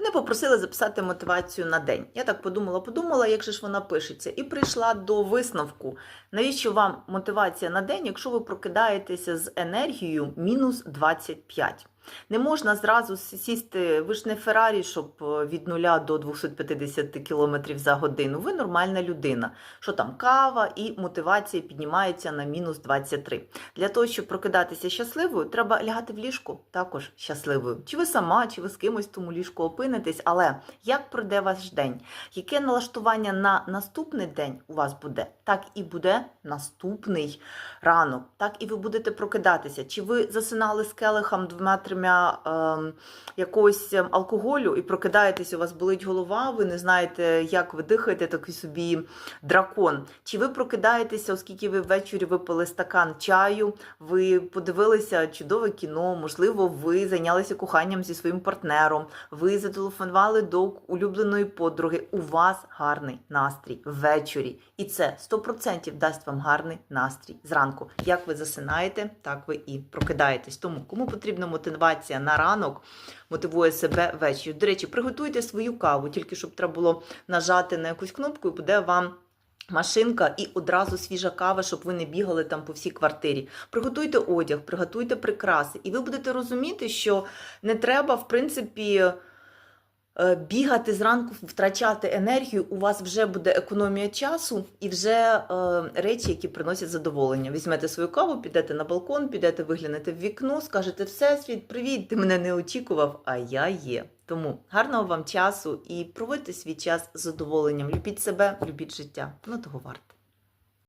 Вони попросили записати мотивацію на день. Я так подумала, подумала, як же ж вона пишеться, і прийшла до висновку. Навіщо вам мотивація на день, якщо ви прокидаєтеся з енергією мінус 25? Не можна зразу сісти, ви ж не Феррарі, щоб е, від 0 до 250 км за годину. Ви нормальна людина. Що там кава і мотивація піднімається на мінус 23. Для того, щоб прокидатися щасливою, треба лягати в ліжку також щасливою. Чи ви сама, чи ви з кимось в тому ліжку опинитесь, але як пройде ваш день? Яке налаштування на наступний день у вас буде? Так і буде наступний ранок. Так і ви будете прокидатися. Чи ви засинали з келихом двома-трьома ем, якогось ем, алкоголю і прокидаєтесь, у вас болить голова, ви не знаєте, як ви дихаєте, такий собі дракон. Чи ви прокидаєтеся, оскільки ви ввечері випили стакан чаю, ви подивилися чудове кіно, можливо, ви зайнялися коханням зі своїм партнером, ви зателефонували до улюбленої подруги. У вас гарний настрій ввечері. І це 100% дасть вам гарний настрій зранку. Як ви засинаєте, так ви і прокидаєтесь. Тому кому потрібна мотивація на ранок, мотивує себе ввечері. До речі, приготуйте свою каву, тільки щоб треба було нажати на якусь кнопку, і буде вам. Машинка і одразу свіжа кава, щоб ви не бігали там по всій квартирі. Приготуйте одяг, приготуйте прикраси, і ви будете розуміти, що не треба, в принципі, бігати зранку, втрачати енергію. У вас вже буде економія часу і вже е, речі, які приносять задоволення. Візьмете свою каву, підете на балкон, підете виглянете в вікно, скажете Всесвіт, привіт, ти мене не очікував, а я є. Тому гарного вам часу і проводьте свій час з задоволенням. Любіть себе, любіть життя. Воно того варте.